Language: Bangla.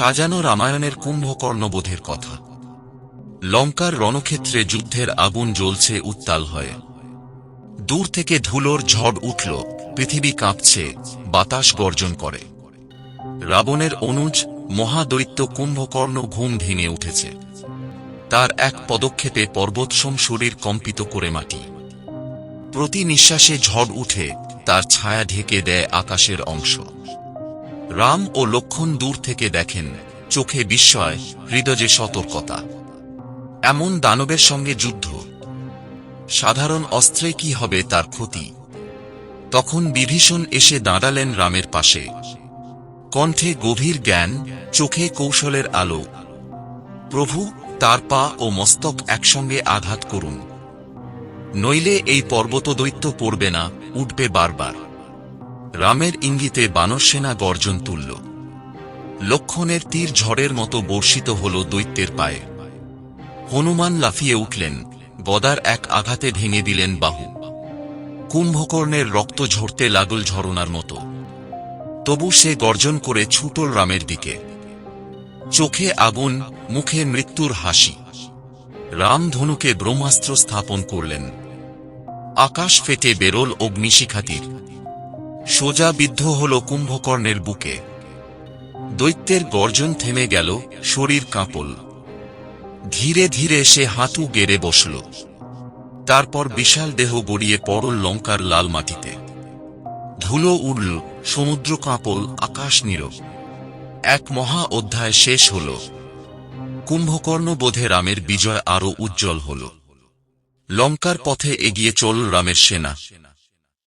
সাজানো রামায়ণের কুম্ভকর্ণবোধের কথা। লঙ্কার রণক্ষেত্রে যুদ্ধের আগুন জ্বলছে, উত্তাল হয়ে। দূর থেকে ধুলোর ঝড় উঠল, পৃথিবী কাঁপছে, বাতাস গর্জন করে। রাবণের অনুজ মহাদৈত্য কুম্ভকর্ণ ঘুম ভেঙে উঠেছে। তার এক পদক্ষেপে পর্বতসম শরীর কম্পিত করে মাটি। প্রতি নিঃশ্বাসে ঝড় উঠে, তার ছায়া ঢেকে দেয় আকাশের অংশ। রাম ও লক্ষণ দূর থেকে দেখেন, চোখে বিস্ময়, হৃদয়ে সতর্কতা। এমন দানবের সঙ্গে যুদ্ধ। সাধারণ অস্ত্রে কি হবে তার ক্ষতি? তখন বিভীষণ এসে দাঁড়ালেন রামের পাশে। কণ্ঠে গভীর জ্ঞান, চোখে কৌশলের আলো। প্রভু, তার পা ও মস্তক একসঙ্গে আঘাত করুন। নইলে এই পর্বত দৈত্য পড়বে না, উঠবে বারবার। রামের ইঙ্গিতে বানরসেনা গর্জন তুলল। লক্ষণের তীর ঝড়ের মতো বর্ষিত হল দৈত্যের পায়ে। হনুমান লাফিয়ে উঠলেন, গদার এক আঘাতে ভেঙে দিলেন বাহু। কুম্ভকর্ণের রক্ত ঝরতে লাগল ঝরনার মতো। তবু সে গর্জন করে ছুটল রামের দিকে। চোখে আগুন, মুখে মৃত্যুর হাসি। রাম ধনুকে ব্রহ্মাস্ত্র স্থাপন করলেন। আকাশ ফেটে বেরোল অগ্নিশিখাতির। সোজা বিদ্ধ হল কুম্ভকর্ণের বুকে। দৈত্যের গর্জন থেমে গেল, শরীর কাঁপল। ধীরে ধীরে সে হাঁটু গেড়ে বসল। তারপর বিশাল দেহ গড়িয়ে পড়ল লঙ্কার লাল মাটিতে। ধুলো উড়ল, সমুদ্র কাঁপল, আকাশ নীরব এক মহা অধ্যায় শেষ হল। কুম্ভকর্ণ বোধে রামের বিজয় আরও উজ্জ্বল হল। লঙ্কার পথে এগিয়ে চলল রামের সেনা।